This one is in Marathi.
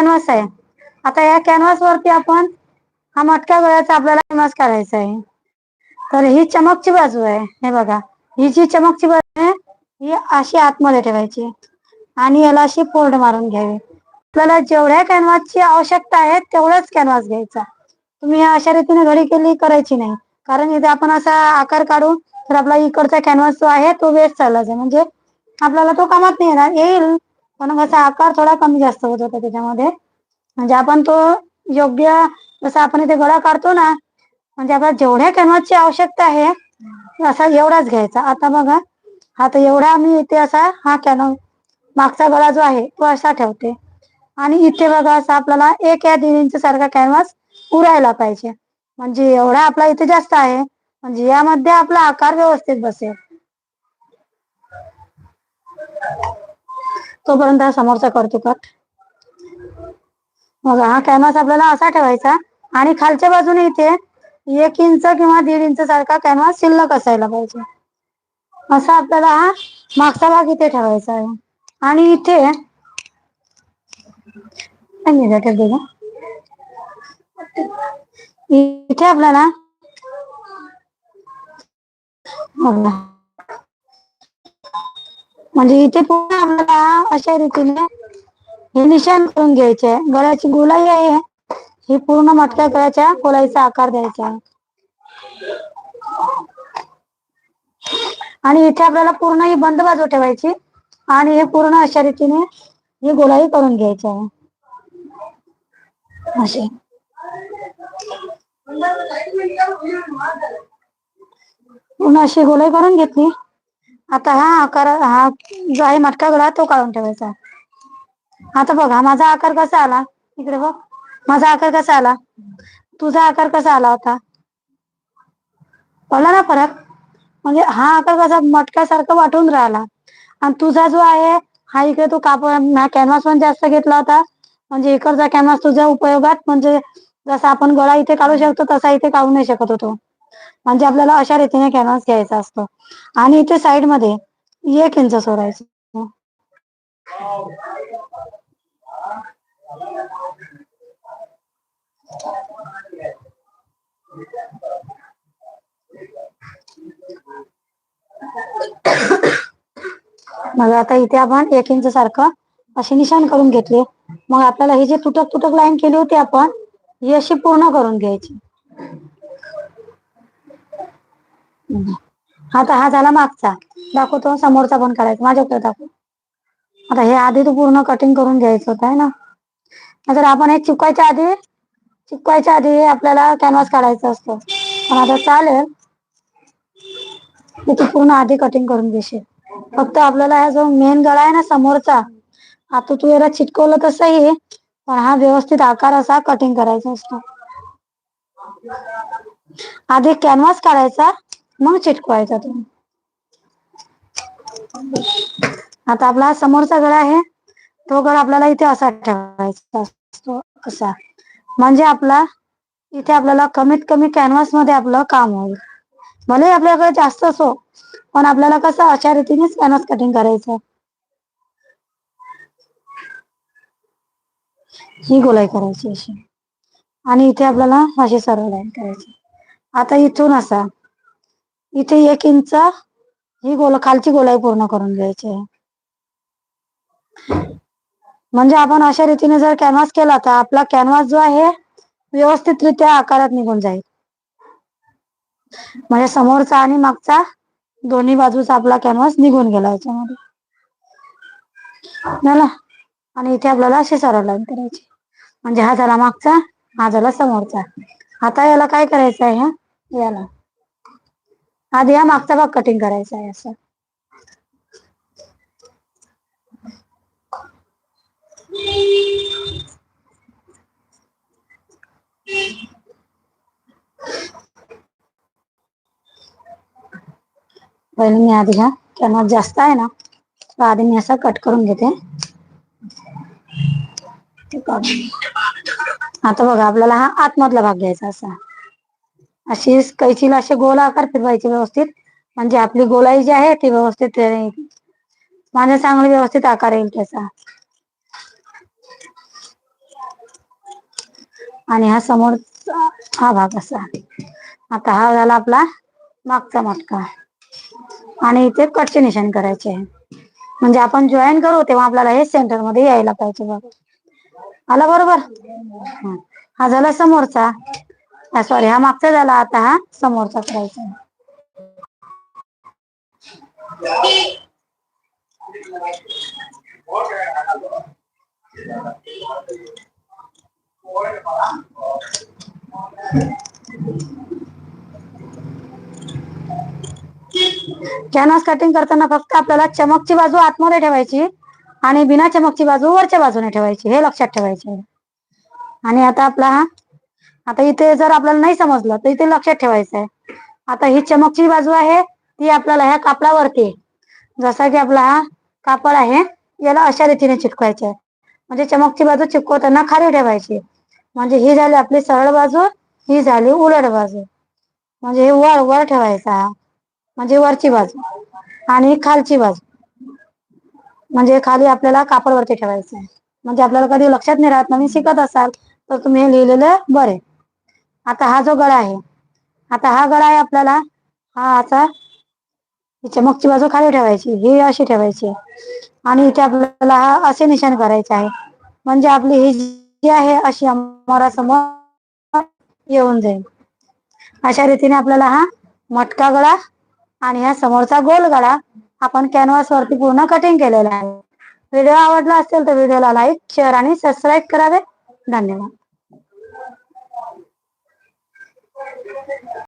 कॅनव्हास आहे. आता या कॅनव्हास वरती आपण हा मटक्या गळ्याचा आपल्याला कॅनव्हास करायचा आहे. तर ही चमकची बाजू आहे. हे बघा. ही जी चमकची बाजू आहे ही अशी आतमध्ये ठेवायची आणि याला अशी फोल्ड मारून घ्यावी. आपल्याला जेवढ्या कॅनव्हासची आवश्यकता आहे तेवढाच कॅनव्हास घ्यायचा. तुम्ही अशा रीतीने घडी केली करायची नाही. कारण इथे आपण असा आकार काढू तर आपला इकडचा कॅनव्हास जो आहे तो वेस्ट चालला जाईल. म्हणजे आपल्याला तो कामात नाही येणार. येईल पण कसा आकार थोडा कमी जास्त होत होता त्याच्यामध्ये. म्हणजे आपण तो योग्य जसं आपण इथे गळा काढतो ना म्हणजे आपल्याला जेवढ्या कॅनव्हासची आवश्यकता आहे असा एवढाच घ्यायचा. आता बघा हा तर एवढा मी इथे असा हा कॅनव मागचा गळा जो आहे तो असा ठेवते. आणि इथे बघा असा आपल्याला एक या दीड इंच सारखा कॅनव्हास उरायला पाहिजे. म्हणजे एवढा आपला इथे जास्त आहे म्हणजे यामध्ये आपला आकार व्यवस्थित बसेल. तोपर्यंत हा समोरचा करतो कट. मग हा कॅनव्हास आपल्याला असा ठेवायचा आणि खालच्या बाजूने इथे एक इंच किंवा दीड इंच सारखा कॅनव्हास शिल्लक असायला पाहिजे. असा आपल्याला हा मागचा भाग इथे ठेवायचा आहे. आणि इथे इथे आपल्याला म्हणजे इथे पूर्ण आपल्याला अशा रीतीने हे निशाण करून घ्यायचे आहे. गळ्याची गोलाई आहे. ही पूर्ण मटक्या गळ्याच्या गोलाईचा आकार द्यायचा आणि इथे आपल्याला पूर्ण ही बंद बाजू ठेवायची आणि हे पूर्ण अशा रीतीने ही गोलाई करून घ्यायची आहे. अशी. पूर्ण अशी गोलाई करून घेतली. आता हा आकार हा जो आहे मटका गळा तो काढून ठेवायचा. आता बघ हा माझा आकार कसा आला? इकडे बघ. माझा आकार कसा आला? तुझा आकार कसा आला होता? कळला ना फरक? म्हणजे हा आकार कसा मटक्यासारखा वाटून राहिला. आणि तुझा जो आहे हा इकडे तू कापड हा कॅनव्हास पण जास्त घेतला होता. म्हणजे इकडचा कॅनव्हास तुझ्या उपयोगात म्हणजे जसा आपण गळा इथे काढू शकतो तसा इथे काढू नाही शकत होतो. म्हणजे आपल्याला अशा रीतीने कॅनव्हास घ्यायचा असतो. आणि इथे साइडमध्ये एक इंच सोडायचं. मग आता इथे आपण एक इंच सारखं असे निशाण करून घेतले. मग आपल्याला ही जी तुटक तुटक लाईन केली होती आपण ही अशी पूर्ण करून घ्यायची. आता हा झाला मागचा. दाखवतो समोरचा पण करायचा. माझ्याकडे दाखव. आता हे आधी तू पूर्ण कटिंग करून घ्यायचं होतं आहे ना? तर आपण हे चिपकायच्या आधी चिपकायच्या आधी आपल्याला कॅनव्हास काढायचा असतो. पण आता चालेल. तू पूर्ण आधी कटिंग करून घेशील. फक्त आपल्याला हा जो मेन गळा आहे ना समोरचा आता तू याला चिटकवलं तसंही पण हा व्यवस्थित आकार असा कटिंग करायचा असतो. आधी कॅनव्हास काढायचा. मग चिटकवायचा तुम्ही आता आपला समोरचा गळा आहे तो गळा आपल्याला इथे असा ठेवायचा असतो असा. म्हणजे आपला इथे आपल्याला कमीत कमी कॅनव्हासमध्ये आपलं काम होईल. भले आपल्याकडे जास्त असो पण आपल्याला कसं अशा रीतीनेच कॅनव्हास कटिंग करायचं. ही गोलाई करायची अशी. आणि इथे आपल्याला अशी सर्व लाईन करायची. आता इथून असा. इथे एक इंच ही गोल खालची गोलाई पूर्ण करून घ्यायची आहे. म्हणजे आपण अशा रीतीने जर कॅनव्हास केला तर आपला कॅनव्हास जो आहे व्यवस्थितरित्या आकारात निघून जाईल. म्हणजे समोरचा आणि मागचा दोन्ही बाजूचा आपला कॅनव्हास निघून गेला याच्यामध्ये. झाला आणि इथे आपल्याला असे सरळ लाईन करायची. म्हणजे हा झाला मागचा हा झाला समोरचा. आता याला काय करायचं आहे हा? याला. आधी हा मागचा भाग कटिंग करायचा आहे असं. पहिले मी आधी हा कॅनव्हास जास्त आहे ना तो आधी मी असा कट करून घेते. आता बघा, आपल्याला हा आतमधला भाग घ्यायचा असा. अशी कैचीला असे गोल आकार फिरवायचे व्यवस्थित. म्हणजे आपली गोलाई जी आहे ती व्यवस्थित माझ्या चांगली व्यवस्थित आकार येईल त्याचा. आणि हा समोर हा भाग असा. आता हा झाला आपला मागचा मटका. आणि इथे कटचे निशाण करायचे. आहे म्हणजे आपण जॉईन करू तेव्हा आपल्याला हे सेंटरमध्ये यायला पाहिजे बघ. आला बरोबर? हा झाला समोरचा. सॉरी हा मागचा झाला आता हा समोरचा करायचा. कॅनव्हास कटिंग करताना फक्त आपल्याला चमकची बाजू आतमध्ये ठेवायची आणि बिना चमकची बाजू वरच्या बाजूने ठेवायची हे लक्षात ठेवायचे. आणि आता आपला हा आता इथे जर आपल्याला नाही समजलं तर इथे लक्षात ठेवायचं आहे. आता ही चमकची बाजू आहे ती आपल्याला ह्या कापडावरती आहे. जसा की आपला हा कापड आहे याला अशा रीतीने चिटकवायचे आहे. म्हणजे चमकची बाजू चिकवताना खाली ठेवायची म्हणजे ही झाली आपली सरळ बाजू ही झाली उलट बाजू. म्हणजे हे वर वर ठेवायचा हा. म्हणजे वरची बाजू आणि खालची बाजू. म्हणजे खाली आपल्याला कापड वरती ठेवायचं आहे. म्हणजे आपल्याला कधी लक्षात नाही राहत नवीन शिकत असाल तर तुम्ही हे लिहिलेलं बरे आता हा जो गळा आहे आता हा गळा आहे आपल्याला हा आता हिच्या चमकची बाजू खाली ठेवायची ही अशी ठेवायची. आणि इथे आपल्याला हा असे निशाण करायचे आहे. म्हणजे आपली ही जी आहे अशी समोर येऊन जाईल. अशा रीतीने आपल्याला हा मटका गळा आणि हा समोरचा गोल गळा आपण कॅनव्हास वरती पूर्ण कटिंग केलेला आहे. व्हिडिओ आवडला असेल तर व्हिडिओला लाईक शेअर आणि सबस्क्राईब करावे. धन्यवाद.